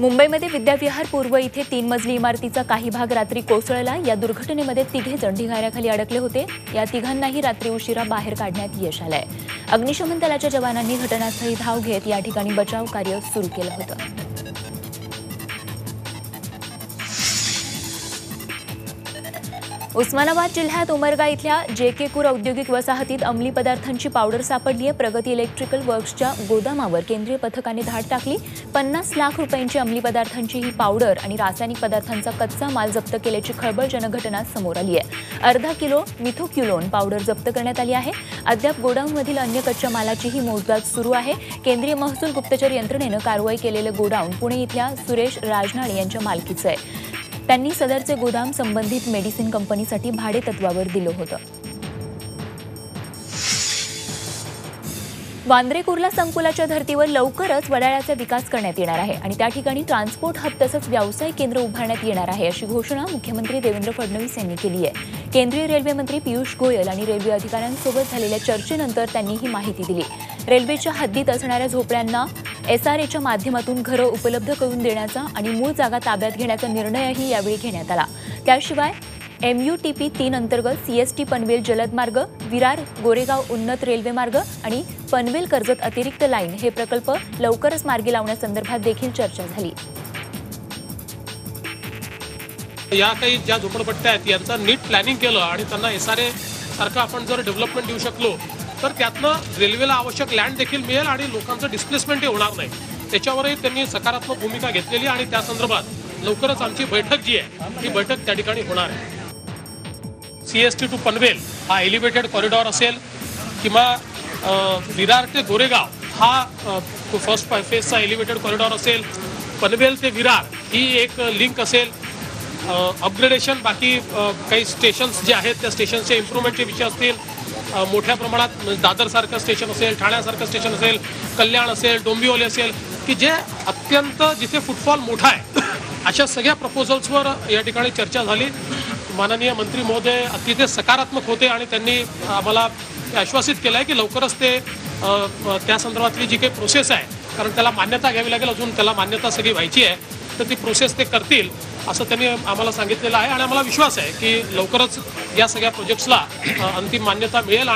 मुंबईमध्ये विद्याविहार पूर्व इथे तीन मजली इमारतीचा काही भाग रात्री कोसळला. या दुर्घटनेमध्ये तिघे जण ढिगाऱ्याखाली अडकले होते. या तिघांनाही रात्री उशिरा बाहेर काढण्यात यश आलंय. अग्निशमन दलाच्या जवानांनी घटनास्थळी धाव घेत या ठिकाणी बचाव कार्य सुरू केलं होतं. उस्मानाबाद जिल्ह्यात उमरगा इथल्या जे के कुर औद्योगिक वसाहतीत अंमली पदार्थांची पावडर सापडली आहे. प्रगती इलेक्ट्रिकल वर्क्सच्या गोदामावर केंद्रीय पथकाने धाड टाकली. पन्नास लाख रुपयांची अंमली पदार्थांची ही पावडर आणि रासायनिक पदार्थांचा कच्चा माल जप्त केल्याची खळबळजनक घटना समोर आली आहे. अर्धा किलो मिथोक्युलोन पावडर जप्त करण्यात आली आहे. अद्याप गोडाऊनमधील अन्य कच्च्या मालाचीही मोजदाद सुरू आहे. केंद्रीय महसूल गुप्तचर यंत्रणेनं कारवाई केलेलं गोडाऊन पुणे इथल्या सुरेश राजनाळे यांच्या मालकीचं आहे. त्यांनी सदरचे गोदाम संबंधित मेडिसिन कंपनीसाठी भाडेतत्वावर दिलं होतं. वांद्रे कुर्ला संकुलाच्या धर्तीवर लवकरच वडाळ्याचा विकास करण्यात येणार आहे आणि त्या ठिकाणी ट्रान्सपोर्ट हब तसंच व्यावसायिक केंद्र उभारण्यात येणार आहे अशी घोषणा मुख्यमंत्री देवेंद्र फडणवीस यांनी केली आहे. केंद्रीय रेल्वे मंत्री पियुष गोयल आणि रेल्वे अधिकाऱ्यांसोबत झालेल्या चर्चेनंतर त्यांनी ही माहिती दिली. रेल्वेच्या हद्दीत असणाऱ्या झोपड्यांना एसआरएच्या माध्यमातून घरं उपलब्ध करून देण्याचा आणि मूळ जागा ताब्यात घेण्याचा निर्णयही यावेळी घेण्यात आला. त्याशिवाय एमयूटीपी तीन अंतर्गत सीएसटी पनवेल जलद मार्ग विरार गोरेगाव उन्नत रेल्वे मार्ग आणि पनवेल कर्जत अतिरिक्त लाईन हे प्रकल्प लवकरच मार्गी लावण्यासंदर्भात देखील चर्चा झाली. या काही ज्या झोपडपट्ट्या आहेत यांचं नीट प्लॅनिंग केलं आणि त्यांना एस आर ए सारखं आपण जर डेव्हलपमेंट देऊ शकलो तर त्यातनं रेल्वेला आवश्यक लँड देखील मिळेल आणि लोकांचं डिस्प्लेसमेंटही होणार नाही. त्याच्यावरही त्यांनी सकारात्मक भूमिका घेतलेली आणि त्या संदर्भात लवकरच आमची बैठक जी आहे ती बैठक त्या ठिकाणी होणार आहे. C S T to Panvel हा एलिव्हेटेड कॉरिडॉर असेल किंवा विरार ते गोरेगाव हा फर्स्ट फेजचा एलिव्हेटेड कॉरिडॉर असेल. पनवेल ते विरार ही एक लिंक असेल. अपग्रेडेशन बाकी काही स्टेशन्स जे आहेत त्या स्टेशनचे इम्प्रुव्हमेंटचे विषय असतील. मोठ्या प्रमाणात म्हणजे दादरसारखं स्टेशन असेल ठाण्यासारखं स्टेशन असेल कल्याण असेल डोंबिवली असेल की जे अत्यंत जिथे फुटफॉल मोठा आहे अशा सगळ्या प्रपोजल्सवर या ठिकाणी चर्चा झाली. माननीय मंत्री महोदय अतिशय सकारात्मक होते आणि त्यांनी आम्हाला आश्वासित केलं आहे की लवकरच ते त्या संदर्भातली जी काही प्रोसेस आहे कारण त्याला मान्यता घ्यावी लागेल अजून त्याला मान्यता सगळी व्हायची आहे तर ती प्रोसेस ते करतील. असं त्यांनी आम्हाला सांगितलेलं आहे आणि आम्हाला विश्वास आहे की लवकरच या सगळ्या प्रोजेक्ट्सला अंतिम मान्यता मिळेल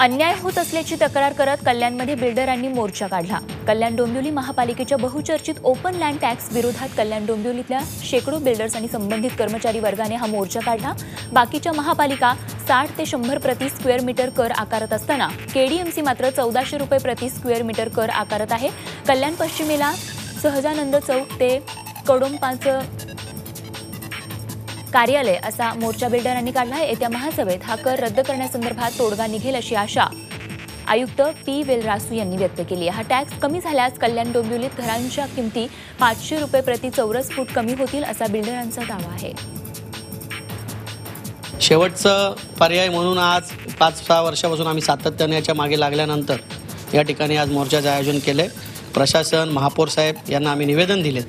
अन्याय होत असल्याची तक्रार करत कल्याणमध्ये बिल्डरांनी मोर्चा काढला. कल्याण डोंबिवली महापालिकेच्या बहुचर्चित ओपन लँड टॅक्स विरोधात कल्याण डोंबिवलीतल्या शेकडो बिल्डर्स आणि संबंधित कर्मचारी वर्गाने हा मोर्चा काढला. बाकीच्या महापालिका साठ ते शंभर प्रति स्क्वेअर मीटर कर आकारत असताना केडीएमसी मात्र चौदाशे रुपये प्रति स्क्वेअर मीटर कर आकारत आहे. कल्याण पश्चिमेला सहजानंद चौक ते कडोंपाचं कार्यालय असा मोर्चा बिल्डरांनी काढला आहे. येत्या महासभेत हा कर रद्द करण्यासंदर्भात तोडगा निघेल अशी आशा आयुक्त पी वेलरासू यांनी व्यक्त केली हा टॅक्स कमी झाल्यास कल्याण डोंबिवलीत घरांच्या किमती पाचशे रुपये प्रति चौरस फूट कमी होतील असा बिल्डरांचा दावा आहे. शेवटचं पर्याय म्हणून आज पाच सहा वर्षापासून आम्ही सातत्याने याच्या मागे लागल्यानंतर या ठिकाणी आज मोर्चाचं आयोजन केले प्रशासन महापौर साहेब यांना आम्ही निवेदन दिले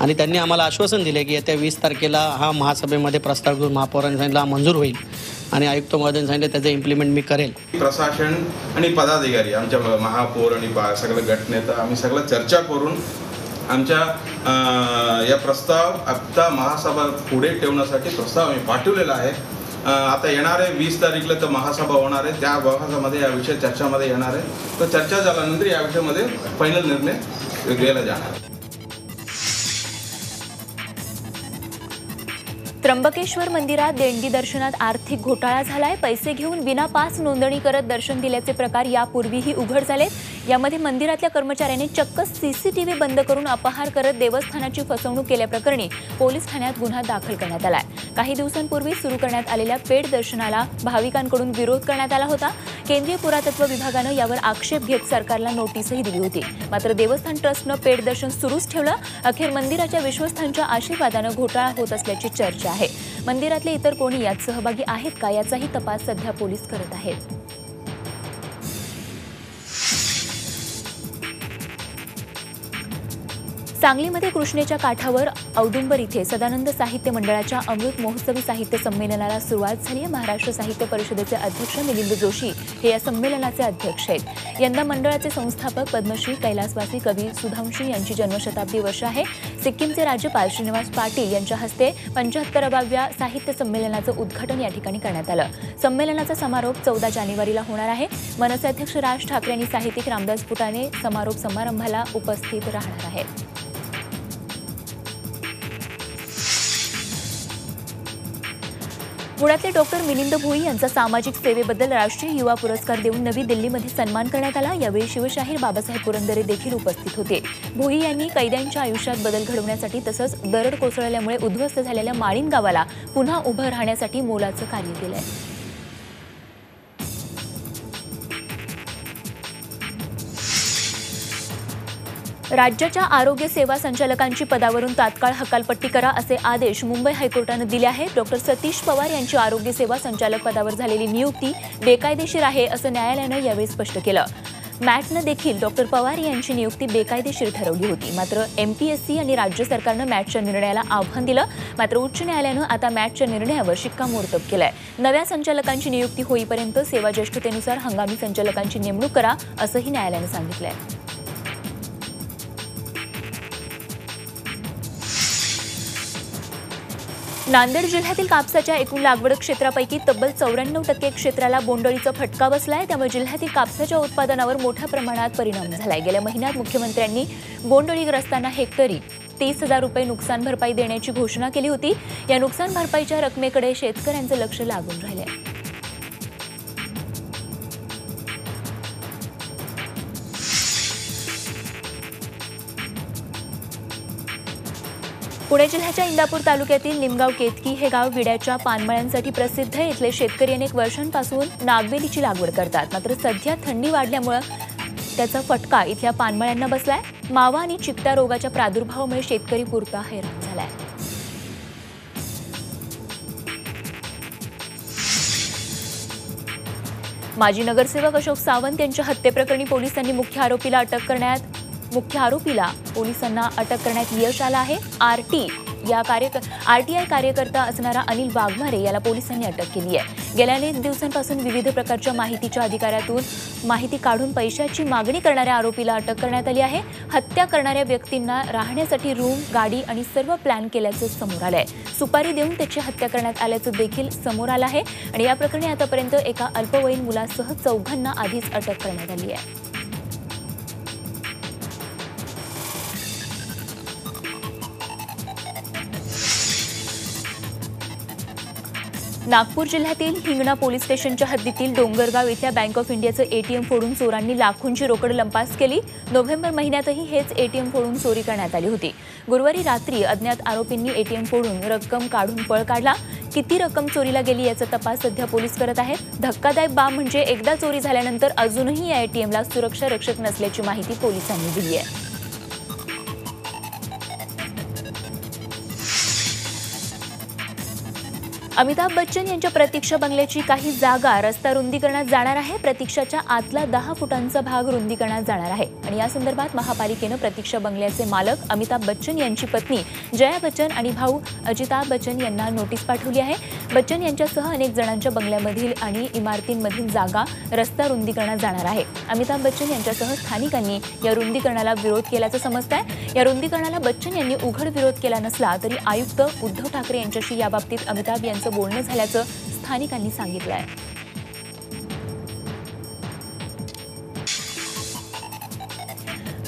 आणि त्यांनी आम्हाला आश्वासन दिले की येत्या वीस तारखेला हा महासभेमध्ये प्रस्ताव घेऊन महापौरांना मंजूर होईल. आणि आयुक्त महोदयांनी सांगितलं त्याचं इम्प्लिमेंट मी करेल. प्रशासन आणि पदाधिकारी आमच्या महापौर आणि पा सगळं गटनेता आम्ही सगळं चर्चा करून आमच्या या प्रस्ताव आत्ता महासभा पुढे ठेवण्यासाठी प्रस्ताव आम्ही पाठवलेला आहे. आता आता येणारे वीस तारीखला तर महासभा होणार आहे. त्या महासभामध्ये या विषय चर्चामध्ये येणार आहे. तर चर्चा झाल्यानंतर या विषयामध्ये फायनल निर्णय घ्यायला जाणार त्र्यंबकेश्वर मंदिरात देणगी दर्शनात आर्थिक घोटाळा झालाय. पैसे घेऊन विना पास नोंदणी करत दर्शन दिल्याचे प्रकार यापूर्वीही उघड झालेत. यामध्ये मंदिरातल्या कर्मचाऱ्याने चक्क सीसीटीव्ही बंद करून अपहार करत देवस्थानाची फसवणूक केल्याप्रकरणी पोलीस ठाण्यात गुन्हा दाखल करण्यात आलाय. काही दिवसांपूर्वी सुरू करण्यात आलेल्या पेड दर्शनाला भाविकांकडून विरोध करण्यात आला होता. केंद्रीय पुरातत्व विभागानं यावर आक्षेप घेत सरकारला नोटीसही दिली होती. मात्र देवस्थान ट्रस्टनं पेड दर्शन सुरूच ठेवलं. अखेर मंदिराच्या विश्वस्थांच्या आशीर्वादानं घोटाळा होत असल्याची चर्चा आहे. मंदिरातले इतर कोणी यात सहभागी आहेत का याचाही तपास सध्या पोलीस करत आहेत. सांगलीमध्ये कृष्णेच्या काठावर औदुंबर इथे सदानंद साहित्य मंडळाच्या अमृत महोत्सवी साहित्य संमेलनाला सुरुवात झाली. आहे महाराष्ट्र साहित्य परिषदेचे अध्यक्ष मिलिंद जोशी हे या संमेलनाचे अध्यक्ष आहेत. यंदा मंडळाचे संस्थापक पद्मश्री कैलासवासी कवी सुधांशी यांची जन्मशताब्दी वर्ष आहे. सिक्कीमचे राज्यपाल श्रीनिवास पाटील यांच्या हस्ते पंच्याहत्तराव्या साहित्य संमेलनाचं उद्घाटन या ठिकाणी करण्यात आलं. संमेलनाचा समारोप चौदा जानेवारीला होणार आहे. मनसे अध्यक्ष राज ठाकरे आणि साहित्यिक रामदास फुटाणे समारोप समारंभाला उपस्थित राहणार आहेत. पुण्यातले डॉक्टर मिलिंद भोई यांचा सामाजिक सेवेबद्दल राष्ट्रीय युवा पुरस्कार देऊन नवी दिल्लीमध्ये सन्मान करण्यात आला. यावेळी शिवशाहीर बाबासाहेब पुरंदरे देखील उपस्थित होते. भोई यांनी कैद्यांच्या आयुष्यात बदल घडवण्यासाठी तसंच दरड कोसळल्यामुळे उद्ध्वस्त झालेल्या माळीन गावाला पुन्हा उभं राहण्यासाठी मोलाचं कार्य आहे राज्याच्या आरोग्य सेवा संचालकांची पदावरून तात्काळ हकालपट्टी करा असे आदेश मुंबई हायकोर्टानं दिले आहेत. डॉक्टर सतीश पवार यांची आरोग्य सेवा संचालक पदावर झालेली नियुक्ती बेकायदेशीर आहे असं न्यायालयानं यावेळी स्पष्ट केलं. मॅटनं देखील डॉक्टर पवार यांची नियुक्ती बेकायदेशीर ठरवली होती. मात्र एमपीएससी आणि राज्य सरकारनं मॅटच्या निर्णयाला आव्हान दिलं. मात्र उच्च न्यायालयानं आता मॅटच्या निर्णयावर शिक्कामोर्तब केलंय. नव्या संचालकांची नियुक्ती होईपर्यंत सेवा ज्येष्ठतेनुसार हंगामी संचालकांची नेमणूक करा असंही न्यायालयानं सांगितलंय. नांदेड जिल्ह्यातील कापसाच्या एकूण लागवड क्षेत्रापैकी तब्बल चौऱ्याण्णव टक्के क्षेत्राला बोंडळीचा फटका बसला आहे त्यामुळे जिल्ह्यातील कापसाच्या उत्पादनावर मोठ्या प्रमाणात परिणाम झालाय. गेल्या महिन्यात मुख्यमंत्र्यांनी बोंडळीग्रस्तांना हेक्टरी तीस हजार रुपये नुकसान भरपाई देण्याची घोषणा केली होती. या नुकसान भरपाईच्या रकमेकडे शेतकऱ्यांचं लक्ष लागून राहिलंय. पुणे जिल्ह्याच्या इंदापूर तालुक्यातील निमगाव केतकी हे गाव विड्याच्या पानमळ्यांसाठी प्रसिद्ध आहे. इथले शेतकरी अनेक वर्षांपासून नागवेलीची लागवड करतात. मात्र सध्या थंडी वाढल्यामुळं त्याचा फटका इथल्या पानमळ्यांना बसलाय. मावा आणि चिकटा रोगाच्या प्रादुर्भावामुळे शेतकरी पुरता हैराण झालाय. माजी नगरसेवक अशोक सावंत यांच्या हत्येप्रकरणी पोलिसांनी मुख्य आरोपीला अटक करण्यात मुख्य आरोपीला पोलिसांना अटक करण्यात यश आलं आहे. आरटी या कार्य आरटीआय कार्यकर्ता असणारा अनिल वाघमारे याला पोलिसांनी अटक केली आहे. गेल्या अनेक दिवसांपासून विविध प्रकारच्या माहितीच्या अधिकाऱ्यातून माहिती काढून पैशाची मागणी करणाऱ्या आरोपीला अटक करण्यात आली आहे. हत्या करणाऱ्या व्यक्तींना राहण्यासाठी रूम गाडी आणि सर्व प्लॅन केल्याचं समोर आलं आहे सुपारी देऊन त्याची हत्या करण्यात आल्याचं देखील समोर आलं आहे. आणि या प्रकरणी आतापर्यंत एका अल्पवयीन मुलासह चौघांना आधीच अटक करण्यात आली आहे. नागपूर जिल्ह्यातील हिंगणा पोलीस स्टेशनच्या हद्दीतील डोंगरगाव इथल्या बँक ऑफ इंडियाचं एटीएम फोडून चोरांनी लाखोंची रोकड लंपास केली. नोव्हेंबर महिन्यातही हेच एटीएम फोडून चोरी करण्यात आली होती. गुरुवारी रात्री अज्ञात आरोपींनी एटीएम फोडून रक्कम काढून पळ काढला. किती रक्कम चोरीला गेली याचा तपास सध्या पोलीस करत आहेत. धक्कादायक बाब म्हणजे एकदा चोरी झाल्यानंतर अजूनही या एटीएमला सुरक्षा रक्षक नसल्याची माहिती पोलिसांनी दिली आहे. अमिताभ बच्चन यांच्या प्रतीक्षा बंगल्याची काही जागा रस्ता रुंदीकरणात जाणार आहे. प्रतीक्षाच्या आतला दहा फुटांचा भाग रुंदीकरणात जाणार आहे. आणि या संदर्भात महापालिकेनं प्रतीक्षा बंगल्याचे मालक अमिताभ बच्चन यांची पत्नी जया बच्चन आणि भाऊ अजिताभ बच्चन यांना नोटीस पाठवली आहे. बच्चन यांच्यासह अनेक जणांच्या बंगल्यामधील आणि इमारतींमधील जागा रस्ता रुंदीकरणात जाणार आहे. अमिताभ बच्चन यांच्यासह स्थानिकांनी या रुंदीकरणाला विरोध केल्याचं समजत आहे या रुंदीकरणाला बच्चन यांनी उघड विरोध केला नसला तरी आयुक्त उद्धव ठाकरे यांच्याशी याबाबतीत अमिताभ यांचं बोलणं झाल्याचं स्थानिकांनी सांगितलं आहे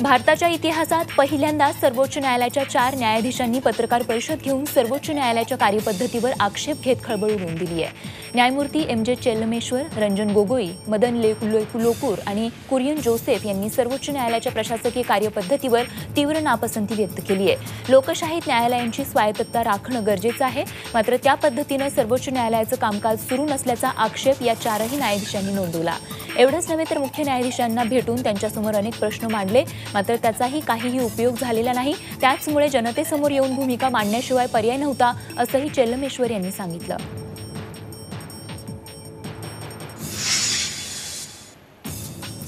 भारताच्या इतिहासात पहिल्यांदा सर्वोच्च न्यायालयाच्या चार न्यायाधीशांनी पत्रकार परिषद घेऊन सर्वोच्च न्यायालयाच्या कार्यपद्धतीवर आक्षेप घेत खळबळ उडून दिली आहे न्यायमूर्ती एम जे चेल्लमेश्वर रंजन गोगोई मदन ले लो- लोकूर आणि कुरियन जोसेफ यांनी सर्वोच्च न्यायालयाच्या प्रशासकीय कार्यपद्धतीवर तीव्र नापसंती व्यक्त केली आहे. लोकशाहीत न्यायालयांची स्वायत्तता राखणं गरजेचं आहे मात्र त्या पद्धतीनं सर्वोच्च न्यायालयाचं कामकाज सुरू नसल्याचा आक्षेप या चारही न्यायाधीशांनी नोंदवला. एवढंच नव्हे तर मुख्य न्यायाधीशांना भेटून त्यांच्यासमोर अनेक प्रश्न मांडले मात्र त्याचाही काहीही उपयोग झालेला नाही. त्याचमुळे जनतेसमोर येऊन भूमिका मांडण्याशिवाय पर्याय नव्हता असंही चेल्लमेश्वर यांनी सांगितलं.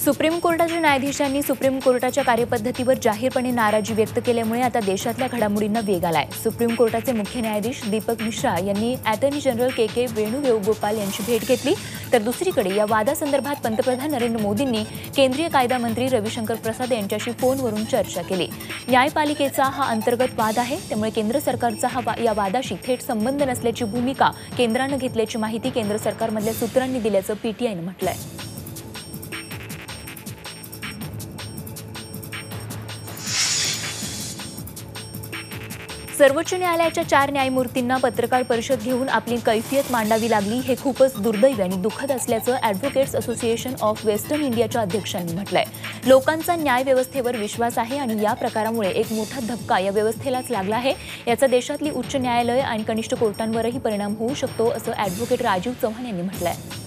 सुप्रीम कोर्टाच्या न्यायाधीशांनी सुप्रीम कोर्टाच्या कार्यपद्धतीवर जाहीरपणे नाराजी व्यक्त केल्यामुळे आता देशातल्या घडामोडींना वेग आलाय. सुप्रीम कोर्टाचे मुख्य न्यायाधीश दीपक मिश्रा यांनी attorney general K K Venugopal यांची भेट घेतली. तर दुसरीकडे या वादासंदर्भात पंतप्रधान नरेंद्र मोदींनी केंद्रीय कायदा मंत्री रविशंकर प्रसाद यांच्याशी फोनवरून चर्चा केली. न्यायपालिकेचा हा अंतर्गत वाद आहे. त्यामुळे केंद्र सरकारचा हा वा- या वादाशी थेट संबंध नसल्याची भूमिका केंद्रानं घेतल्याची माहिती केंद्र सरकारमधल्या सूत्रांनी दिल्याचं पीटीआयनं म्हटलंय. सर्वोच्च न्यायालयाच्या चार न्यायमूर्तींना पत्रकार परिषद घेऊन आपली कैफियत मांडावी लागली हे खूपच दुर्दैवी आणि दुःखद असल्याचं ॲडव्होकेट्स असोसिएशन ऑफ वेस्टर्न इंडियाच्या अध्यक्षांनी म्हटलंय. लोकांचा न्याय व्यवस्थेवर विश्वास आहे आणि या प्रकारामुळे एक मोठा धक्का या व्यवस्थेलाच लागला आहे. याचा देशातली उच्च न्यायालय आणि कनिष्ठ कोर्टांवरही परिणाम होऊ शकतो असं ॲडव्होकेट राजीव चव्हाण यांनी म्हटलं आहे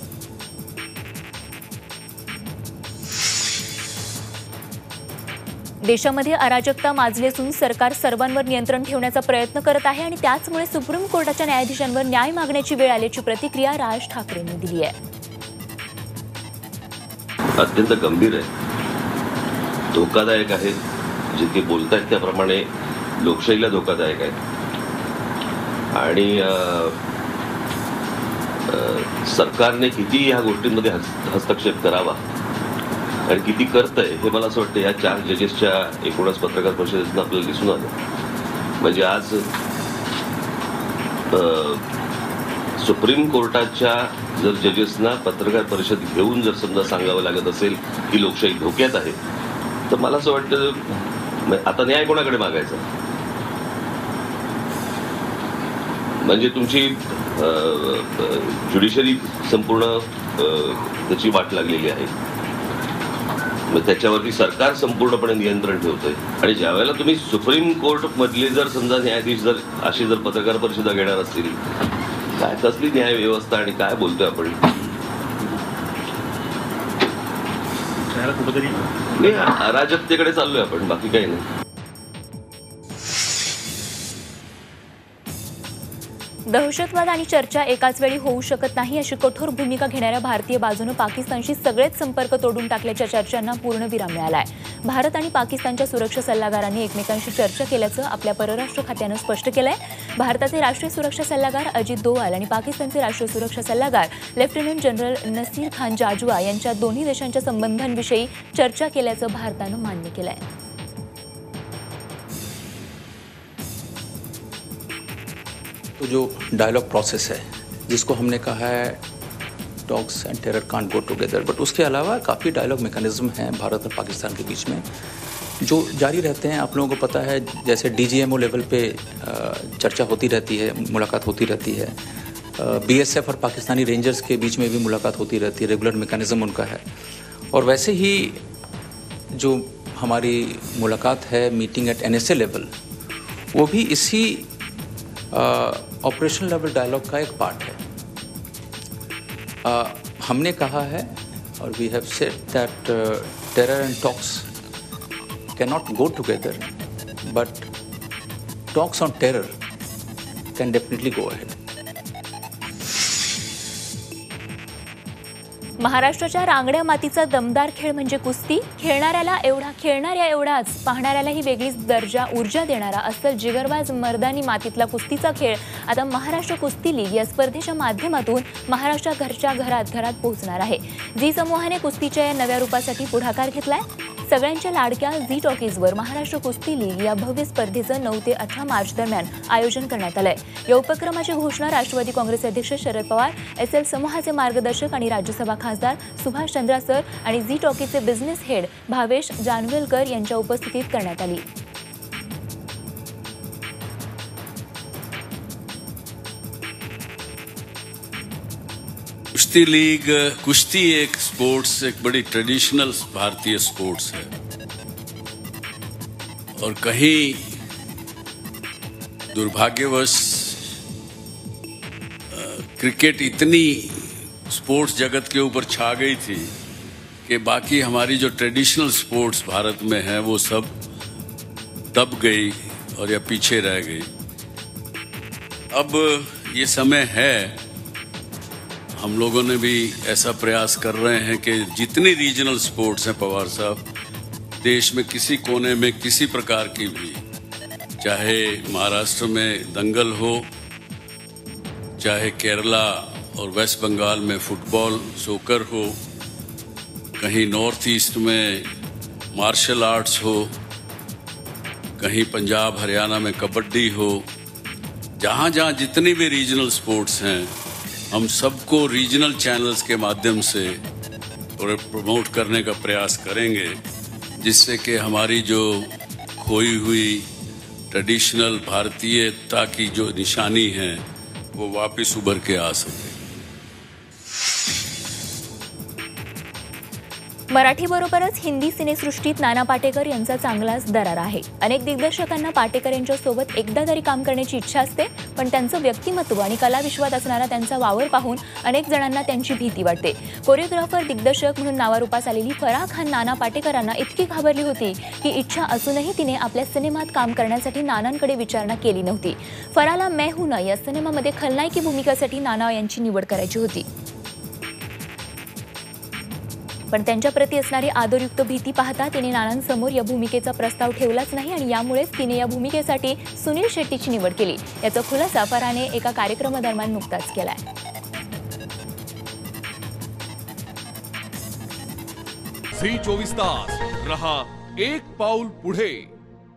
देशामध्ये अराजकता माजली असून सरकार सर्वांवर नियंत्रण ठेवण्याचा प्रयत्न करत आहे आणि त्याचमुळे सुप्रीम कोर्टाच्या न्यायाधीशांवर न्याय मागण्याची वेळ आल्याची प्रतिक्रिया राज ठाकरेंनी दिली आहे. अत्यंत गंभीर आहे. धोकादायक आहे. जितके बोलतायत त्याप्रमाणे लोकशाहीला धोकादायक आहे. आणि अं, सरकारने किती ह्या गोष्टींमध्ये हस्तक्षेप करावा आणि किती करतंय हे मला असं वाटतं या चार जजेसच्या एकूणच पत्रकार परिषदेतून आपल्याला दिसून आलं. म्हणजे आज सुप्रीम कोर्टाच्या जर जजेसना पत्रकार परिषद घेऊन जर समजा सांगावं लागत असेल की लोकशाही धोक्यात आहे तर मला असं वाटतं आता न्याय कोणाकडे मागायचा? म्हणजे तुमची ज्युडिशरी संपूर्ण त्याची वाट लागलेली आहे. मग त्याच्यावरती सरकार संपूर्णपणे नियंत्रण ठेवतंय. आणि ज्या वेळेला तुम्ही सुप्रीम कोर्ट मधले जर समजा न्यायाधीश जर अशी जर पत्रकार परिषदा घेणार असतील काय कसली न्याय व्यवस्था आणि काय बोलतोय आपण? नाही अराजकतेकडे चाललोय आपण बाकी काही नाही. दहशतवाद आणि चर्चा एकाच वेळी होऊ शकत नाही अशी कठोर भूमिका घेणाऱ्या भारतीय बाजूनं पाकिस्तानशी सगळेच संपर्क तोडून टाकल्याच्या चर्चांना पूर्णविराम मिळालाय. भारत आणि पाकिस्तानच्या सुरक्षा सल्लागारांनी एकमेकांशी चर्चा केल्याचं आपल्या परराष्ट्र खात्यानं स्पष्ट केलंय. भारताचे राष्ट्रीय सुरक्षा सल्लागार अजित दोवाल आणि पाकिस्तानचे राष्ट्रीय सुरक्षा सल्लागार लेफ्टनंट जनरल नसीर खान जाजवा यांच्या दोन्ही देशांच्या संबंधांविषयी चर्चा केल्याचं भारतानं मान्य केलं आहे जो डायलॉग प्रोसेस है, जिसको हमने कहा है talks and terror can't go together but उसके अलावा काफ़ी डायलॉग मैकेनिज्म हैं भारत और पाकिस्तान के बीच में, जो जारी रहते हैं। आप लोगों को पता है, जैसे डीजीएमओ लेवल पे चर्चा होती रहती है, मुलाकात होती रहती है। बीएसएफ और पाकिस्तानी रेंजर्स के बीच में भी मुलाकात होती रहती है रेगुलर मैकेनिज्म उनका है। और वैसे ही जो हमारी मुलाकात है मीटिंग एट एनएसए लेवल वो भी इसी ऑपरेशन लेवल डायलॉग का एक पार्ट है। uh, हमने कहा है और we have said that terror and talks can not go together but talks on terror can definitely go ahead महाराष्ट्राच्या रांगड्या मातीचा दमदार खेळ म्हणजे कुस्ती. खेळणाऱ्याला एवढा खेळणाऱ्या एवढाच. पाहणाऱ्यालाही वेगळीच दर्जा ऊर्जा देणारा अस्सल जिगरबाज मर्दानी मातीतला कुस्तीचा खेळ. आता महाराष्ट्र कुस्ती लीग या स्पर्धेच्या माध्यमातून महाराष्ट्र घरच्या घरात घरात पोहोचणार आहे. जी समूहाने कुस्तीच्या या नव्या रूपासाठी पुढाकार घेतलाय सगळ्यांच्या लाडक्या झी टॉकीजवर महाराष्ट्र कुस्ती लीग या भव्य स्पर्धेचं नऊ ते अठरा मार्च दरम्यान आयोजन करण्यात आलंय. या उपक्रमाची घोषणा राष्ट्रवादी काँग्रेस अध्यक्ष शरद पवार एस एल समूहाचे मार्गदर्शक आणि राज्यसभा खासदार सुभाष चंद्रा सर आणि झी टॉकीचे बिझनेस हेड भावेश जानवेलकर यांच्या उपस्थितीत करण्यात आली. कुश्ती लीग, कुश्ती एक स्पोर्ट्स एक बड़ी ट्रेडिशनल भारतीय स्पोर्ट्स है। और कहीं दुर्भाग्यवश क्रिकेट इतनी स्पोर्ट्स जगत के ऊपर छा गई थी कि बाकी हमारी जो ट्रेडिशनल स्पोर्ट्स भारत में है, वो सब दब गई और या पीछे रह गई। अब ये समय है हम लोगों ने भी ऐसा प्रयास कर रहे हैं कि जितनी रीजनल स्पोर्ट्स हैं, पवार साहब, देश में किसी कोने में किसी प्रकार की भी, चाहे महाराष्ट्र में दंगल हो, चाहे केरला और वेस्ट बंगाल में फुटबॉल, सोकर हो, कहीं नॉर्थ ईस्ट में मार्शल आर्ट्स हो, कहीं पंजाब, हरियाणा में कबड्डी हो जहाँ जहाँ जितनी भी रीजनल स्पोर्ट्स हैं हम सबको रीजनल चैनल्स के माध्यम से प्रमोट करने का प्रयास करेंगे, जिससे कि हमारी जो खोई हुई ट्रेडिशनल भारतीयता की जो निशानी है, वो वापस उभर के आ सके। मराठीबरोबरच हिंदी सिनेसृष्टीत नाना पाटेकर यांचा चांगलाच दरार आहे. अनेक दिग्दर्शकांना पाटेकर यांच्या सोबत एकदा तरी काम करण्याची इच्छा असते पण त्यांचं व्यक्तिमत्व आणि कलाविश्वात असणारा त्यांचा वावर पाहून अनेक जणांना त्यांची भीती वाटते. कोरिओग्राफर दिग्दर्शक म्हणून नावारूपास आलेली फराह खान नाना पाटेकरांना इतकी घाबरली होती की इच्छा असूनही तिने आपल्या सिनेमात काम करण्यासाठी नानांकडे विचारणा केली नव्हती. फराला मैं हूं ना या सिनेमामध्ये खलनायकी भूमिकासाठी नाना यांची निवड करायची होती. पण त्यांच्याप्रती असणारी आदरयुक्त भीती पाहता तिने नानांसमोर या भूमिकेचा प्रस्ताव ठेवलाच नाही आणि यामुळेच तिने या भूमिकेसाठी सुनील शेट्टीची निवड केली. याचा खुलासा फराने एका कार्यक्रमादरम्यान नुकताच केलाय. झी चोवीस तास. रहा एक पाऊल पुढे.